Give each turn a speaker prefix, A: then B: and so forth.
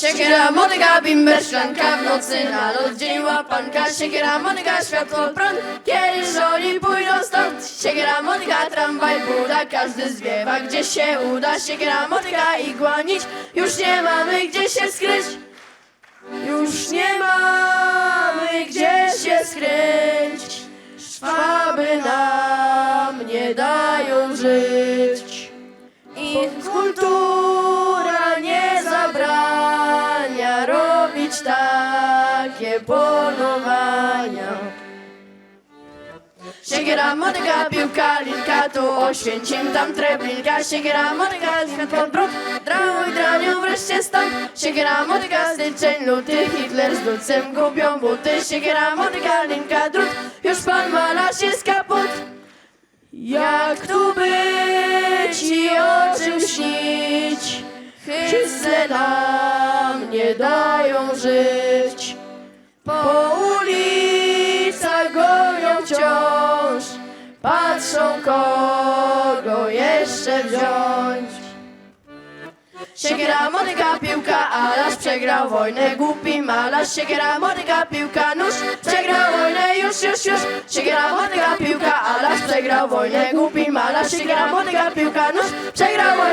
A: Siekiera, motyka, bimber, szklanka w nocy na lot, dzień łapanka. Siekiera, motyka, światło, prąd, kiedy oni pójdą stąd? Siekiera, motyka, tramwaj, buda, każdy zwiewa gdzie się uda. Siekiera, motyka, igła, nić, już nie mamy gdzie się skryć. Już nie mamy gdzie się skryć. Szwaby nam nie dają żyć takie polowania. Siekiera, motyka, piłka, linka, tu oświęcim, tam treblinka. Siekiera, motyka, linka, drut, drałuj, dranią wreszcie stąd. Siekiera, motyka, styczeń, luty, Hitler z gubią buty. Siekiera, motyka, linka, drut, już pan malarz jest kaput. Jak tu być i o czym śnić? Chyce nam nie dają żyć. Po ulicach gonią wciąż, patrzą kogo jeszcze wziąć. Siekiera, motyka, piłka, Alasz przegrał wojnę, głupi malarz. Siekiera, motyka, piłka, nóż, przegrał wojnę, już, już, już. Siekiera, motyka, piłka, Alasz przegrał wojnę, głupi malarz. Siekiera, motyka, piłka, nóż, przegrał wojnę.